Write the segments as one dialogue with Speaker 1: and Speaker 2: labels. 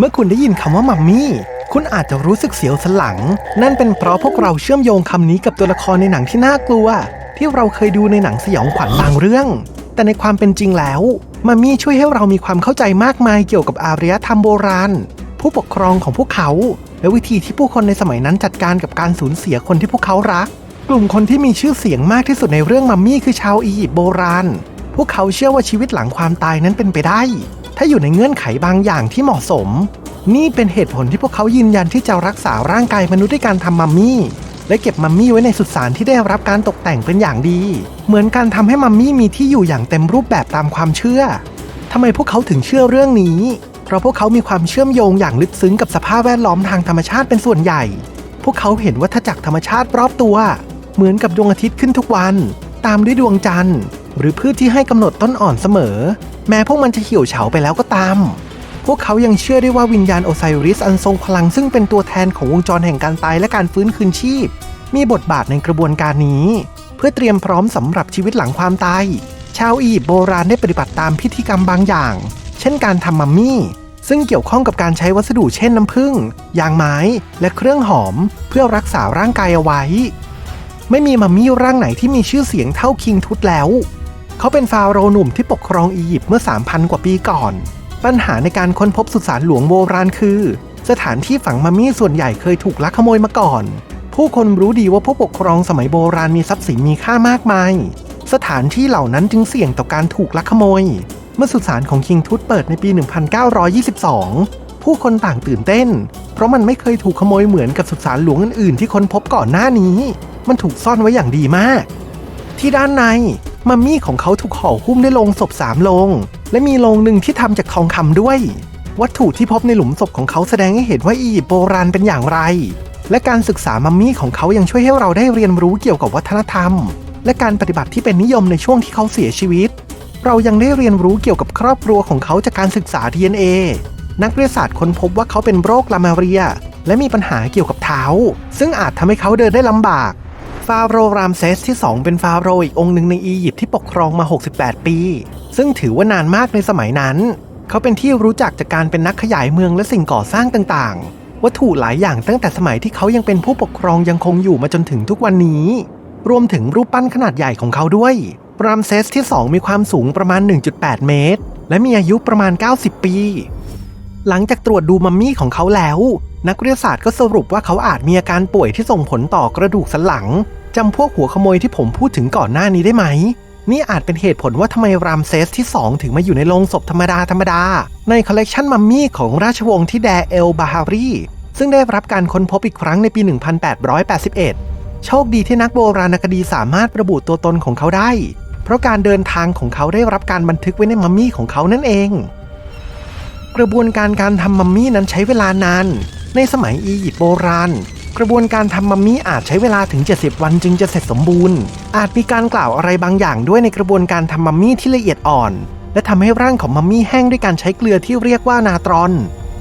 Speaker 1: เมื่อคุณได้ยินคำว่ามัมมี่ คุณอาจจะรู้สึกเสียวสันหลัง นั่นเป็นเพราะพวกเราเชื่อมโยงคำนี้กับตัวละครในหนังที่น่ากลัว ที่เราเคยดูในหนังสยองขวัญบางเรื่อง แต่ในความเป็นจริงแล้วมัมมี่ช่วยให้เรามีความเข้าใจมากมายเกี่ยวกับอารยธรรมโบราณ ผู้ปกครองของพวกเขา และวิธีที่ผู้คนในสมัยนั้นจัดการกับการสูญเสียคนที่พวกเขารัก กลุ่มคนที่มีชื่อเสียงมากที่สุดในเรื่องมัมมี่คือชาวอียิปต์โบราณ พวกเขาเชื่อว่าชีวิตหลังความตายนั้นเป็นไปได้ ถ้าอยู่ในเงื่อนไขบางอย่างที่เหมาะสม นี่เป็นเหตุผลที่พวกเขายืนยันที่จะรักษาร่างกายมนุษย์ด้วยการทำมัมมี่ และเก็บมัมมี่ไว้ในสุสานที่ได้รับการตกแต่งเป็นอย่างดี เหมือนการทำให้มัมมี่มีที่อยู่อย่างเต็มรูปแบบตามความเชื่อทำไมพวกเขาถึงเชื่อเรื่องนี้ เพราะพวกเขามีความเชื่อมโยงอย่างลึกซึ้งกับสภาพแวดล้อมทางธรรมชาติเป็นส่วนใหญ่ พวกเขาเห็นวัฏจักรธรรมชาติรอบตัว เหมือนกับดวงอาทิตย์ขึ้นทุกวัน ตามด้วยดวงจันทร์ หรือพืชที่ให้กำหนดต้นอ่อนเสมอ แม้พวกมันจะเหี่ยวเฉาไปแล้วก็ตาม พวกเขายังเชื่อได้ว่าวิญญาณโอไซริสอันทรงพลังซึ่งเป็นตัวแทนของวงจรแห่งการตายและการฟื้นคืนชีพ มีบทบาทในกระบวนการนี้ เพื่อเตรียมพร้อมสำหรับชีวิตหลังความตาย ชาวอียิปต์โบราณได้ปฏิบัติตามพิธีกรรมบางอย่าง เช่นการทำมัมมี่ ซึ่งเกี่ยวข้องกับการใช้วัสดุเช่นน้ำผึ้งยางไม้ และเครื่องหอม เพื่อรักษาร่างกายเอาไว้ ไม่มีมัมมี่ร่างไหนที่มีชื่อเสียงเท่าคิงทุตแล้ว เขาเป็นฟาโรห์หนุ่มที่ปกครองอียิปต์เมื่อ 3,000 กว่าปีก่อน ปัญหาในการค้นพบสุสานหลวงโบราณคือ สถานที่ฝังมัมมี่ส่วนใหญ่เคยถูกลักขโมยมาก่อน ผู้คนรู้ดีว่าผู้ปกครองสมัยโบราณมีทรัพย์สินมีค่ามากมาย สถานที่เหล่านั้นจึงเสี่ยงต่อการถูกลักขโมย เมื่อสุสานของคิงทุตเปิดในปี 1922 ผู้คนต่างตื่นเต้น เพราะมันไม่เคยถูกขโมยเหมือนกับสุสานหลวงอื่นๆ ที่ค้นพบก่อนหน้านี้ มันถูกซ่อนไว้อย่างดีมาก ที่ด้านใน มัมมี่ของเขาถูกห่อหุ้มด้วยโลงศพสามโลง และมีโลงหนึ่งที่ทำจากทองคำด้วย วัตถุที่พบในหลุมศพของเขาแสดงให้เห็นว่าอียิปต์โบราณเป็นอย่างไร และการศึกษามัมมี่ของเขายังช่วยให้เราได้เรียนรู้เกี่ยวกับวัฒนธรรม และการปฏิบัติที่เป็นนิยมในช่วงที่เขาเสียชีวิต เรายังได้เรียนรู้เกี่ยวกับครอบครัวของเขาจากการศึกษา DNA นักวิทยาศาสตร์ค้นพบว่าเขาเป็นโรคลามาเรีย และมีปัญหาเกี่ยวกับเท้า ซึ่งอาจทำให้เขาเดินได้ลำบาก ฟาโรห์รามเซสที่ 2 เป็นฟาโรห์อีกองค์หนึ่งในอียิปต์ที่ปกครองมา 68 ปี ซึ่งถือว่านานมากในสมัยนั้น เขาเป็นที่รู้จักจากการเป็นนักขยายเมืองและสิ่งก่อสร้างต่างๆ วัตถุหลายอย่างตั้งแต่สมัยที่เขายังเป็นผู้ปกครองยังคงอยู่มาจนถึงทุกวันนี้ รวมถึงรูปปั้นขนาดใหญ่ของเขาด้วย รามเซสที่ 2 มีความสูงประมาณ 1.8 เมตร และมีอายุประมาณ 90 ปี หลังจากตรวจดูมัมมี่ของเขาแล้วนักวิทยาศาสตร์ก็สรุปว่าเขาอาจมีอาการป่วยที่ส่งผลต่อกระดูกสันหลัง จำพวกหัวขโมยที่ผมพูดถึงก่อนหน้านี้ได้ไหม นี่อาจเป็นเหตุผลว่าทำไมรามเซสที่ 2 ถึงมาอยู่ในโรงศพธรรมดาธรรมดา ในคอลเลกชันมัมมี่ของราชวงศ์ที่แดเอลบาฮารีซึ่งได้รับการค้นพบอีกครั้งในปี 1881 โชคดีที่นักโบราณคดีสามารถระบุตัวตนของเขาได้ เพราะการเดินทางของเขาได้รับการบันทึกไว้ในมัมมี่ของเขานั่นเอง กระบวนการการทำมัมมี่นั้นใช้เวลานาน ในสมัยอียิปต์โบราณ กระบวนการทำมัมมี่อาจใช้เวลาถึง 70 วันจึงจะเสร็จสมบูรณ์ อาจมีการกล่าวอะไรบางอย่างด้วยในกระบวนการทำมัมมี่ที่ละเอียดอ่อน และทำให้ร่างของมัมมี่แห้งด้วยการใช้เกลือที่เรียกว่านาตรอน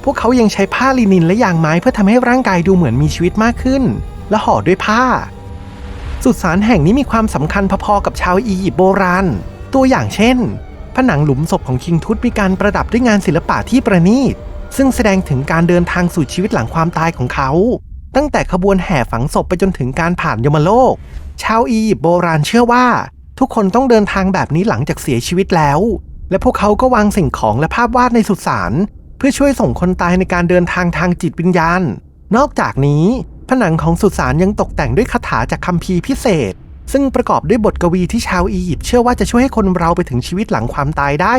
Speaker 1: พวกเขายังใช้ผ้าลินินและยางไม้เพื่อทำให้ร่างกายดูเหมือนมีชีวิตมากขึ้น และห่อด้วยผ้า สุสานแห่งนี้มีความสำคัญพอๆกับชาวอียิปต์โบราณ ตัวอย่างเช่น ผนังหลุมศพของคิงทุตมีการประดับด้วยงานศิลปะที่ประณีตซึ่งแสดงถึงการเดินทางสู่ชีวิตหลังความตายของเขา ตั้งแต่ขบวนแห่ฝังศพไปจนถึงการผ่านยมโลก ชาวอียิปต์โบราณเชื่อว่า ทุกคนต้องเดินทางแบบนี้หลังจากเสียชีวิตแล้ว และพวกเขาก็วางสิ่งของและภาพวาดในสุสานเพื่อช่วยส่งคนตายในการเดินทางทางจิตวิญญาณ นอกจากนี้ ผนังของสุสานยังตกแต่งด้วยคาถาจากคัมภีร์พิเศษ ซึ่งประกอบด้วยบทกวีที่ชาวอียิปต์เชื่อว่าจะช่วยให้คนเราไปถึงชีวิตหลังความตายได้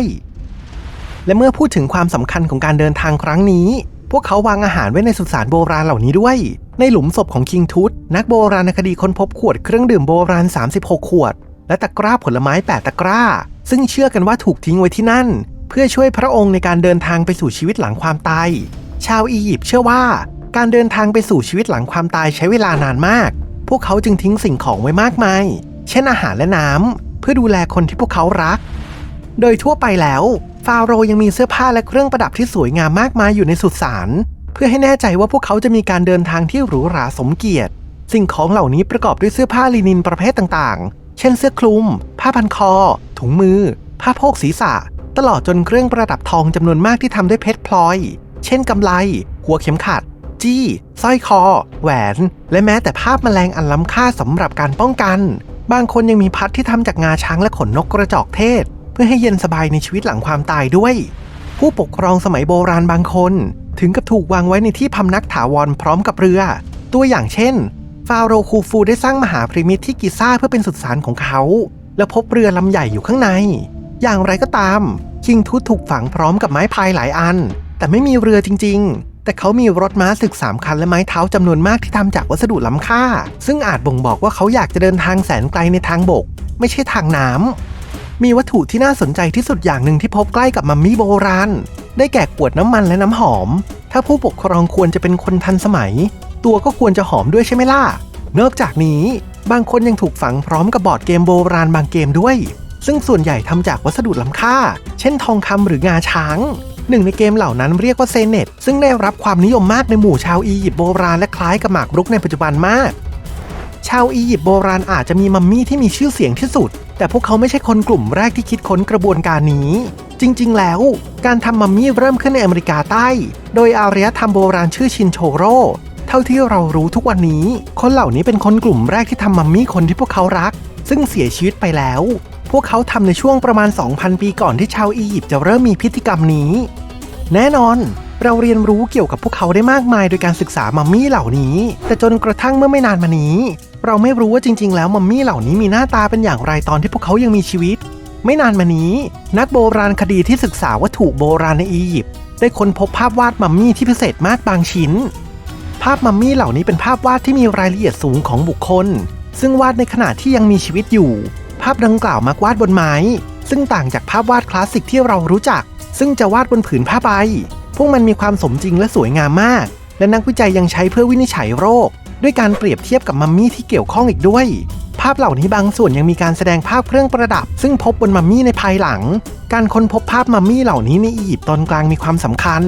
Speaker 1: และเมื่อพูดถึงความสำคัญของการเดินทางครั้งนี้ พวกเขาวางอาหารไว้ในสุสานโบราณเหล่านี้ด้วย ในหลุมศพของคิงทุตนักโบราณคดีค้นพบขวดเครื่องดื่มโบราณ 36 ขวด และตะกร้าผลไม้ 8 ตะกร้า ซึ่งเชื่อกันว่าถูกทิ้งไว้ที่นั่น เพื่อช่วยพระองค์ในการเดินทางไปสู่ชีวิตหลังความตาย ชาวอียิปต์เชื่อว่า การเดินทางไปสู่ชีวิตหลังความตายใช้เวลานานมาก พวกเขาจึงทิ้งสิ่งของไว้มากมาย เช่นอาหารและน้ำเพื่อดูแลคนที่พวกเขารัก โดยทั่วไปแล้ว ฟาโรห์ยังมีเสื้อผ้าและเครื่องประดับที่สวยงามมากมายอยู่ในสุสาน พื่อให้แน่ใจว่าพวกเขาจะมีการเดินทางที่หรูหราสมเกียรติ สิ่งของเหล่านี้ประกอบด้วยเสื้อผ้าลินินประเภทต่างๆ เช่นเสื้อคลุม ผ้าพันคอ ถุงมือ ผ้าโพกศีรษะ ตลอดจนเครื่องประดับทองจำนวนมากที่ทำด้วยเพชรพลอย เช่นกำไล หัวเข็มขัด จี้สร้อยคอ แหวน และแม้แต่ภาพแมลงอันล้ำค่าสำหรับการป้องกัน บางคนยังมีพัดที่ทำจากงาช้างและขนนกกระจอกเทศ เพื่อให้เย็นสบายในชีวิตหลังความตายด้วย ผู้ปกครองสมัยโบราณบางคน ถึงกับถูกวางไว้ในที่พำนักถาวรพร้อมกับเรือ ตัวอย่างเช่น ฟาโรห์คูฟูได้สร้างมหาพริมิตที่กิซ่าเพื่อเป็นสุสานของเขา และพบเรือลำใหญ่อยู่ข้างใน อย่างไรก็ตาม คิงทูตถูกฝังพร้อมกับไม้พายหลายอัน แต่ไม่มีเรือจริง ๆแต่เขามีรถม้าศึกสามคันและไม้เท้าจำนวนมากที่ทำจากวัสดุล้ำค่า ซึ่งอาจบ่งบอกว่าเขาอยากจะเดินทางแสนไกลในทางบก ไม่ใช่ทางน้ำมีวัตถุที่น่าสนใจที่สุดอย่างหนึ่งที่พบใกล้กับมัมมี่โบราณ ได้แก่ขวดน้ำมันและน้ำหอม ถ้าผู้ปกครองควรจะเป็นคนทันสมัย ตัวก็ควรจะหอมด้วยใช่ไหมล่ะ นอกจากนี้ บางคนยังถูกฝังพร้อมกับบอร์ดเกมโบราณบางเกมด้วย ซึ่งส่วนใหญ่ทำจากวัสดุล้ำค่า เช่นทองคำหรืองาช้างหนึ่งในเกมเหล่านั้นเรียกว่าเซเนตซึ่งได้รับความนิยมมากในหมู่ชาวอียิปต์โบราณและคล้ายกับหมากรุกในปัจจุบันมาก ชาวอียิปต์โบราณอาจจะมีมัมมี่ที่มีชื่อเสียงที่สุด แต่พวกเขาไม่ใช่คนกลุ่มแรกที่คิดค้นกระบวนการนี้ จริง ๆ แล้ว การทำมัมมี่เริ่มขึ้นในอเมริกาใต้ โดยอารยธรรมโบราณชื่อชินโชโร เท่าที่เรารู้ทุกวันนี้ คนเหล่านี้เป็นคนกลุ่มแรกที่ทำมัมมี่คนที่พวกเขารัก ซึ่งเสียชีวิตไปแล้ว พวกเขาทำในช่วงประมาณ 2,000 ปีก่อนที่ชาวอียิปต์จะเริ่มมีพิธีกรรมนี้ แน่นอนเราเรียนรู้เกี่ยวกับพวกเขาได้มากมายโดยการศึกษามัมมี่เหล่านี้ แต่จนกระทั่งเมื่อไม่นานมานี้ เราไม่รู้ว่าจริง ๆ แล้วมัมมี่เหล่านี้มีหน้าตาเป็นอย่างไรตอนที่พวกเขายังมีชีวิต ไม่นานมานี้ นักโบราณคดีที่ศึกษาวัตถุโบราณในอียิปต์ได้ค้นพบภาพวาดมัมมี่ที่พิเศษมากบางชิ้น ภาพมัมมี่เหล่านี้เป็นภาพวาดที่มีรายละเอียดสูงของบุคคล ซึ่งวาดในขณะที่ยังมีชีวิตอยู่ ภาพดังกล่าวมักวาดบนไม้ ซึ่งต่างจากภาพวาดคลาสสิกที่เรารู้จัก ซึ่งจะวาดบนผืนผ้าใบพวกมันมีความสมจริงและสวยงามมาก และนักวิจัยยังใช้เพื่อวินิจฉัยโรค ด้วยการเปรียบเทียบกับมัมมี่ที่เกี่ยวข้องอีกด้วย ภาพเหล่านี้บางส่วนยังมีการแสดงภาพเครื่องประดับ ซึ่งพบบนมัมมี่ในภายหลัง การค้นพบภาพมัมมี่เหล่านี้ในอียิปต์ตอนกลางมีความสำคัญ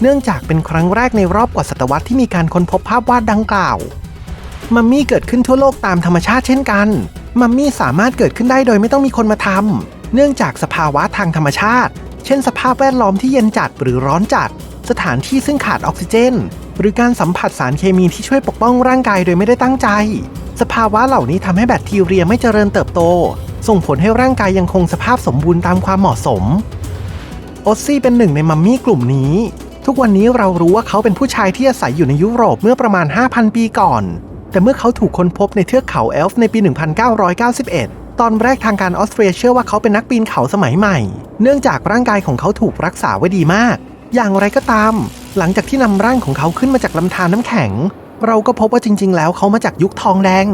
Speaker 1: เนื่องจากเป็นครั้งแรกในรอบกว่าศตวรรษที่มีการค้นพบภาพวาดดังกล่าวมัมมี่เกิดขึ้นทั่วโลกตามธรรมชาติเช่นกันมัมมี่สามารถเกิดขึ้นได้โดยไม่ต้องมีคนมาทำเนื่องจากสภาวะทางธรรมชาติ เช่น สภาพแวดล้อมที่เย็นจัดหรือร้อนจัด สถานที่ซึ่งขาดออกซิเจน หรือการสัมผัสสารเคมีที่ช่วยปกป้องร่างกายโดยไม่ได้ตั้งใจ สภาวะเหล่านี้ทำให้แบคทีเรียไม่เจริญเติบโต ส่งผลให้ร่างกายยังคงสภาพสมบูรณ์ตามความเหมาะสม ออซซี่เป็นหนึ่งในมัมมี่กลุ่มนี้ ทุกวันนี้เรารู้ว่าเขาเป็นผู้ชายที่อาศัยอยู่ในยุโรปเมื่อประมาณ 5,000 ปีก่อน แต่เมื่อเขาถูกค้นพบในเทือกเขาเอลฟ์ในปี 1991 ตอนแรกทางการออสเตรียเชื่อว่าเขาเป็นนักปีนเขาสมัยใหม่ เนื่องจากร่างกายของเขาถูกรักษาไว้ดีมาก อย่างไรก็ตาม หลังจากที่นำร่างของเขาขึ้นมาจากลำธารน้ำแข็ง เราก็พบว่าจริง ๆ แล้วเขามาจากยุคทองแดง